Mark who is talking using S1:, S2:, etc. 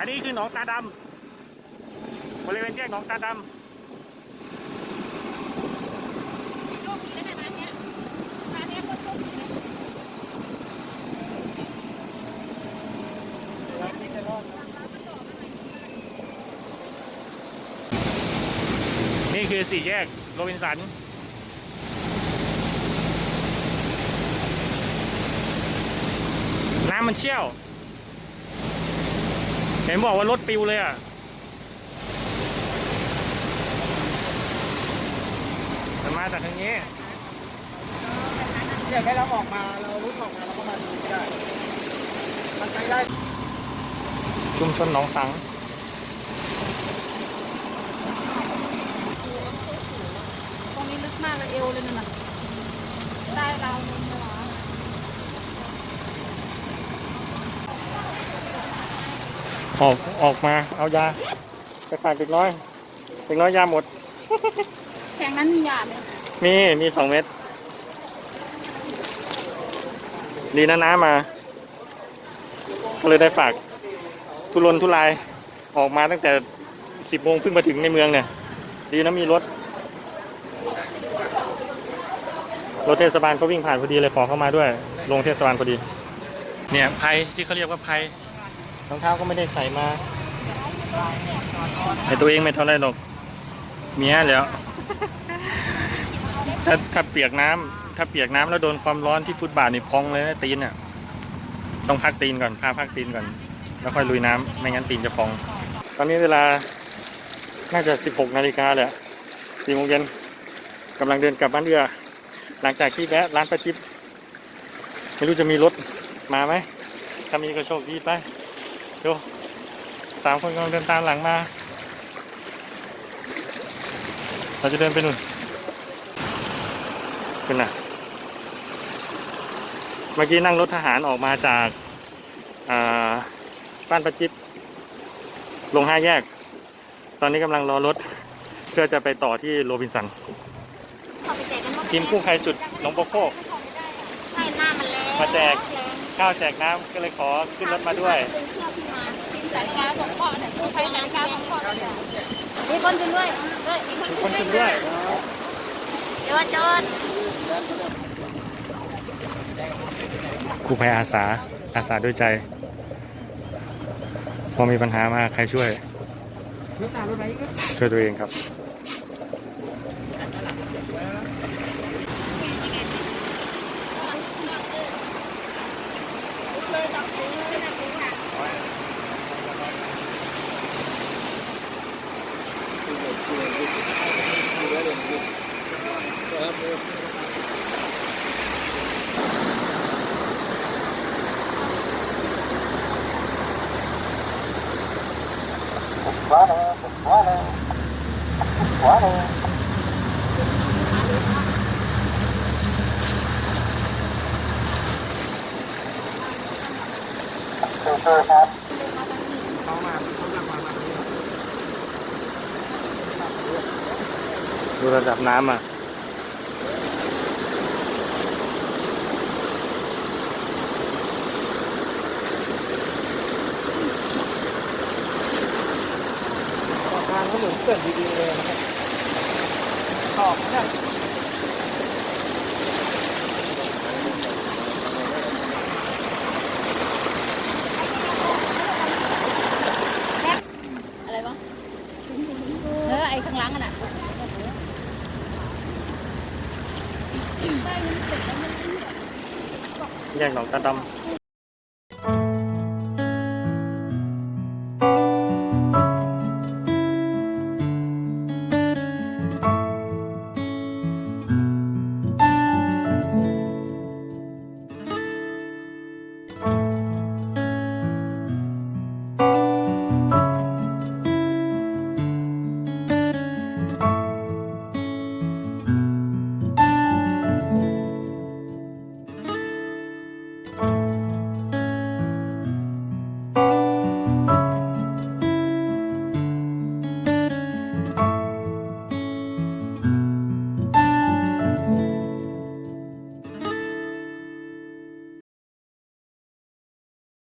S1: อันนี้คือหนองตาดำบริเวณแยกหนองตาด
S2: โชคดีแล้วนะร้านเนี้ยร้านเนี้ยคนโชคดีเลยำ
S1: นี่คือสี่แยกโรบินสัน น้ำมันเชี่ยว เห็นบอกว่ารถปิวเลยอะ มันมาจากทางนี้
S3: เนี่ยแค่เราออกมาเรารุดออกมาเราก็มาดูไม่ได้มันไปได้
S1: ชุมชนหนองสัง
S2: ตรงนี้ลึกมากเลยเอวเลยนั่นน่ะได้เราวนึงหัว
S1: ออกออกมาเอายาไปฝากเด็กน้อยเด็กน้อยยาหมด
S2: แข่งนั้นมีหยาดไหม
S1: มีมีสองเม็ดดีนะน้ามาก็เลยได้ฝากทุรนทุรายออกมาตั้งแต่สิบโมงเพิ่งมาถึงในเมืองเนี่ย ดีนะมีรถ รถเทศบาลก็วิ่งผ่านพอดีเลยขอเข้ามาด้วย ลงเทศบาลพอดี เนี่ยไพที่เขาเรียกว่าไพ รองเท้าก็ไม่ได้ใส่มาไอตัวเองไม่เท่าไรหรอก เมียแล้ว ถ้าถ้าเปียกน้ำถ้าเปียกน้ำแล้วโดนความร้อนที่ฟุตบาทนี่พองเลยนะตีนเนี่ยต้องพักตีนก่อนพาพักตีนก่อน แล้วค่อยลุยน้ำไม่งั้นตีนจะพอง ตอนนี้เวลาน่าจะ 16 นาฬิกาแหละ4โมงเย็นกำลังเดินกลับบ้านเอือหลังจากที่แวะร้านประจิบไม่รู้จะมีรถมาไหมถ้ามีก็โชคดีไป ดูสามคนกำลังเดินตามหลังมา เราจะเดินไปนู่นขึ้นนะเมื่อกี้นั่งรถทหารออกมาจากอ่าบ้านประจิบลงห้าแยก ตอนนี้กำลังรอรถ เพื่อจะไปต่อที่โรบินสัน
S2: เขาไปแจกกันหมด
S1: ทีมกู้ภัยจุดหนองโปโคก
S2: ใช่หน้ามันแรง
S1: มาแจก ข้าวแจกน้ำก็เลยขอขึ้นรถมาด้วย
S2: เป็นเชือกที่มาทีมสายกาสองเกาะเนี่ยกู้ภัยสายกาสองเกาะเนี่ยมีคนขึ้นด้วยด้วยมีคน
S1: มีค
S2: ขึ้
S1: น
S2: น
S1: ขึ้น
S2: ด้
S1: ด้
S2: ว
S1: วยย
S2: จอดจอด
S1: กู้ภัยอาสาอาสาด้วยใจ พอมีปัญหามาใครช่วย
S3: รถตามรถไหน ก็
S1: ช่วยตัว เองครับ
S3: เขามาเขาจะมามา
S1: ดูระดับน้ำอะ
S3: ทางเขาเหมือนเกิดดีๆเลยนะครับขอบเนี่ย
S2: อะไรวะ เออไอ้ข้างหล่างอะน่ะ
S1: แยกหนองตาดำ